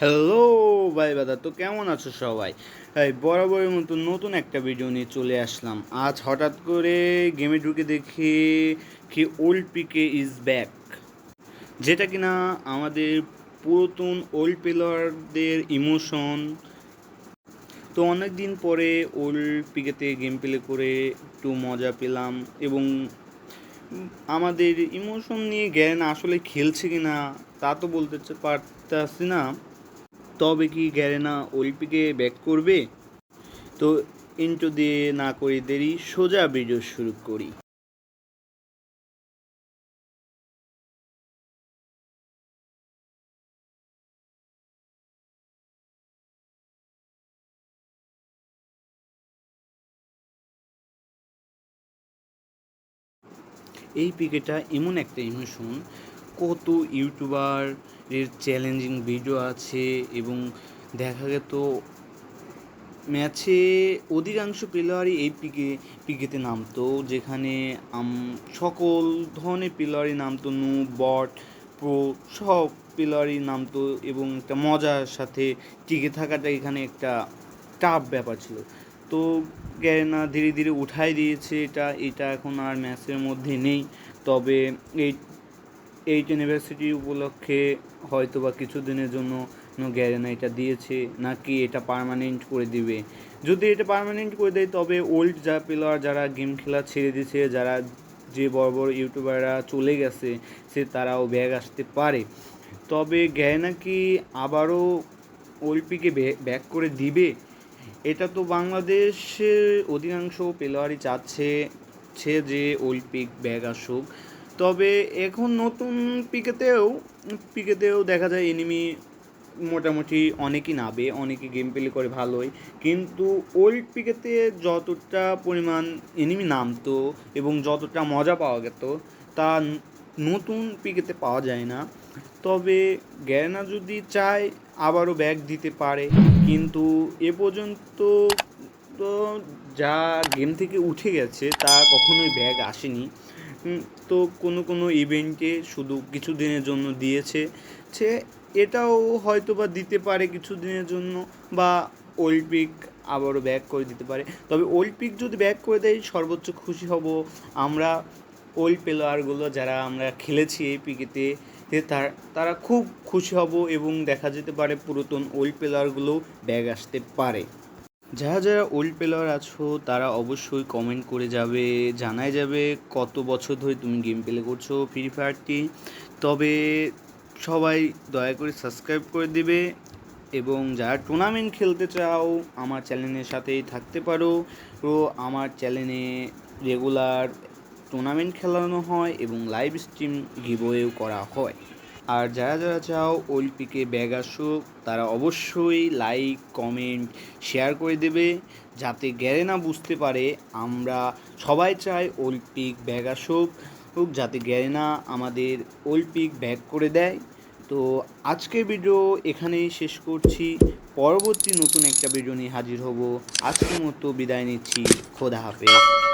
Hello ভাই দাদা তো কেমন আছো সবাই? এই বরাবরের মতো নতুন একটা ভিডিও নিয়ে চলে আসলাম। আজ হঠাৎ করে গেমে ঢুকে দেখি কি ওল্ড পিকে ইজ ব্যাক যেটা কিনা আমাদের পুরাতন ওল্ড প্লেয়ারদের ইমোশন তো অনেক দিন পরে ওল্ড পিকেতে গেম প্লে করে একটু মজা পেলাম এবং আমাদের ইমোশন নিয়ে জ্ঞান আসলে খেলছে কি না তা তো বলতে পারতাছি না। তবে কি গ্যারেনা অলিম্পিকে ব্যাক করবে? তো ইন্ট্রো দিয়ে না করে দেরি, সোজা ভিডিও শুরু করি। এই পিকেটা এমন একটা ইমোশন কত ইউটিউবার এর চ্যালেঞ্জিং ভিডিও আছে এবং দেখা গেত ম্যাচে অধিকাংশ প্লেয়ারই এই পিকে, পিকেতে নামতো, যেখানে সকল ধরনের প্লেয়ারই নামতো, নু, বট, প্রো, সব প্লেয়ারই নামতো এবং একটা মজার সাথে টিকে থাকাটা এখানে একটা টাফ ব্যাপার ছিল। তো গ্যারেনা ধীরে ধীরে উঠাই দিয়েছে এটা এটা এখন আর ম্যাচের মধ্যে নেই। তবে এই এইট ইউনিভার্সিটি উপলক্ষে হয়তো বা কিছুদিনের জন্য গ্যারেনা এটা দিয়েছে, নাকি এটা পার্মানেন্ট করে দিবে? যদি এটা পার্মানেন্ট করে দেয়, তবে ওল্ড যা প্লেয়ার যারা গেম খেলা ছেড়ে দিয়েছে, যারা যে বড় বড় ইউটিউবাররা চলে গেছে, সে তারাও ব্যাগ আসতে পারে। তবে গ্যারেনা কি আবারও ওলপিকে ব্যাক করে দিবে? এটা তো বাংলাদেশের অধিকাংশ প্লেয়ারই চাচ্ছে যে অলিম্পিক ব্যাগ আসুক। তবে এখন নতুন পিকেতেও পিকেতেও দেখা যায় এনিমি মোটামুটি অনেকই নাবে অনেকে গেম প্লে করে ভালোই। কিন্তু ওল্ড পিকেতে যতটা পরিমাণ এনিমি নামতো এবং যতটা মজা পাওয়া যেত তা নতুন পিকেতে পাওয়া যায় না। তবে গ্যারেনা যদি চায় আবারও ব্যাগ দিতে পারে। কিন্তু এ পর্যন্ত তো যা গেম থেকে উঠে গেছে, তা কখনোই ব্যাগ আসেনি। তো কোনো কোনো ইভেন্টে শুধু কিছু দিনের জন্য দিয়েছে সে এটাও হয়তো বা দিতে পারে কিছু দিনের জন্য বা অলিম্পিক আবারও ব্যাক করে দিতে পারে। তবে অলিম্পিক যদি ব্যাক করে দেয়, সর্বোচ্চ খুশি হব আমরা ওল্ড প্লেয়ারগুলো যারা আমরা খেলেছি এই পিকেতে তার, তারা খুব খুশি হব এবং দেখা যেতে পারে পুরাতন ওল্ড প্লেয়ারগুলো ব্যাগ আসতে পারে। যারা যারা ওল্ড প্লেয়ার আছো, তারা অবশ্যই কমেন্ট করে যাবে জানাই যাবে কত বছর ধরে তুমি গেম প্লে করছ ফ্রি ফায়ারটি তবে সবাই দয়া করে সাবস্ক্রাইব করে দিবে এবং যারা টুর্নামেন্ট খেলতে চাও, আমার চ্যানেলের সাথেই থাকতে পারো। ও আমার চ্যানেলে রেগুলার টুর্নামেন্ট খেলানো হয় এবং লাইভ স্ট্রিম গিভওয়েও করা হয়। আর যারা যারা চাও অলিম্পিকে ব্যাগ আসুক, তারা অবশ্যই লাইক কমেন্ট শেয়ার করে দেবে, যাতে গ্যারেনা বুঝতে পারে আমরা সবাই চাই অলিম্পিক ব্যাগ আসুক যাতে গ্যারেনা আমাদের অলিম্পিক ব্যাগ করে দেয়। তো আজকের ভিডিও এখানেই শেষ করছি। পরবর্তী নতুন একটা ভিডিও নিয়ে হাজির হব। আজকের মতো বিদায় নিচ্ছি। খোদা হাফেজ।